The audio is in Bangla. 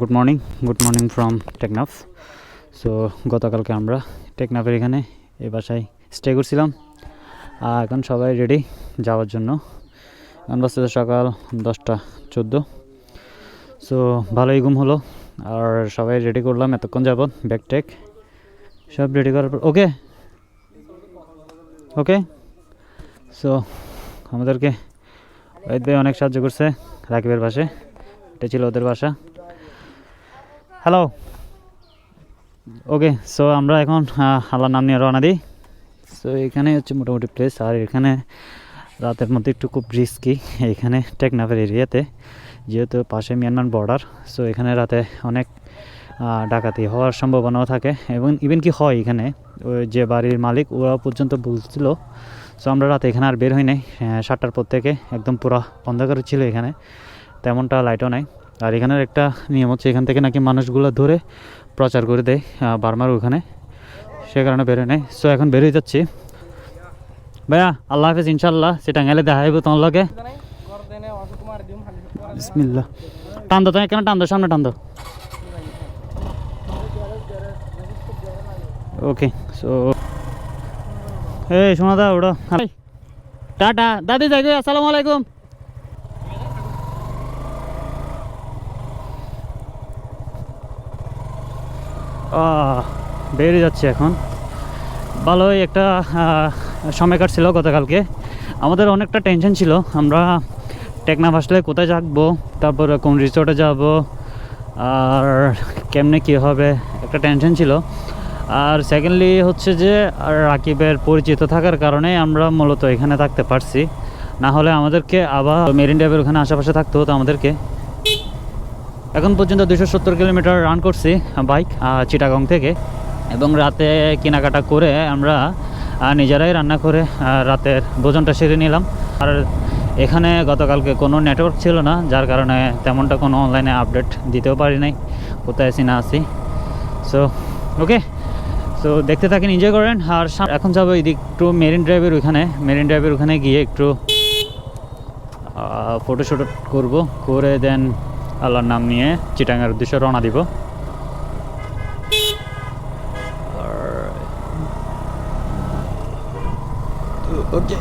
Good morning good morning from Teknaf so গতকালকে আমরা টেকনাফের এখানে এ বাসায় স্টে করছিলাম। আর এখন সবাই রেডি যাওয়ার জন্য। এখন বাজতে সকাল দশটা চোদ্দ। সো ভালোই ঘুম হলো। আর সবাই রেডি করলাম এতক্ষণ যাবত ব্যাগ টেক সব রেডি করার পর ওকে ওকে সো আমাদেরকে অনেক সাহায্য করছে রাকিবের পাশে। এটা ছিল ওদের বাসা। হ্যালো ওকে সো আমরা এখন আল্লাহর নাম নিয়ে রওনা দিই। সো এখানে হচ্ছে মোটামুটি প্লেস আর এখানে রাতের মধ্যে একটু খুব রিস্কি এখানে টেকনাফের এরিয়াতে, যেহেতু পাশে মিয়ানমার বর্ডার সো এখানে রাতে অনেক ডাকাতি হওয়ার সম্ভাবনাও থাকে, এবং ইভেন কি হয় এখানে, ওই যে বাড়ির মালিক ওরা পর্যন্ত বলছিল সো আমরা রাতে এখানে আর বের হই নাই সাতটার পর থেকে একদম পুরো অন্ধকার ছিল এখানে, তেমনটা লাইটও নাই। আর এখানের একটা নিয়ম হচ্ছে, এখান থেকে নাকি মানুষগুলো ধরে প্রচার করে দেয় বার্মার ওখানে। সে কারণে বেরোয় নেয় সো এখন বেরোয় যাচ্ছি। ভাইয়া, আল্লাহ হাফেজ ইনশাল্লাহ সেটা গেলে দেখা হইব তোমার লগে। বিসমিল্লাহ। টান দো তুমি কেন টান দো সামনে টান দো ওকে সো এই, শোনা দা ওটা টাটা। দাদি, যাই আসসালামু আলাইকুম। বেরিয়ে যাচ্ছে এখন। ভালোই একটা সময় কাটছিল গতকালকে। আমাদের অনেকটা টেনশন ছিল। আমরা টেকনাফ আসলে কোথায় থাকব তারপর কোন রিসোর্টে যাব, আর কেমনে কী হবে, একটা টেনশন ছিল। আর সেকেন্ডলি হচ্ছে যে রাকিবের পরিচিত থাকার কারণে আমরা মূলত এখানে থাকতে পারছি। না হলে আমাদেরকে আবার মেরিন ড্রাইভের ওখানে আশেপাশে থাকতে হতো আমাদেরকে। এখন পর্যন্ত দুশো সত্তর কিলোমিটার রান করছি বাইক চিটাগং থেকে। এবং রাতে কেনাকাটা করে আমরা নিজেরাই রান্না করে রাতের ভোজনটা সেরে নিলাম। আর এখানে গতকালকে কোনো নেটওয়ার্ক ছিল না, যার কারণে তেমনটা কোনো অনলাইনে আপডেট দিতেও পারি নাই, কোথায় আছি না আছি। সো ওকে সো দেখতে থাকেন এনজয় করেন। আর এখন যাব এদিক একটু মেরিন ড্রাইভের ওখানে। মেরিন ড্রাইভের ওখানে গিয়ে একটু ফটোশ্যুট করব, করে দেন আল্লাহর নাম নিয়ে চিটাঙ্গার উদ্দেশ্যে রওনা দিব। ওকে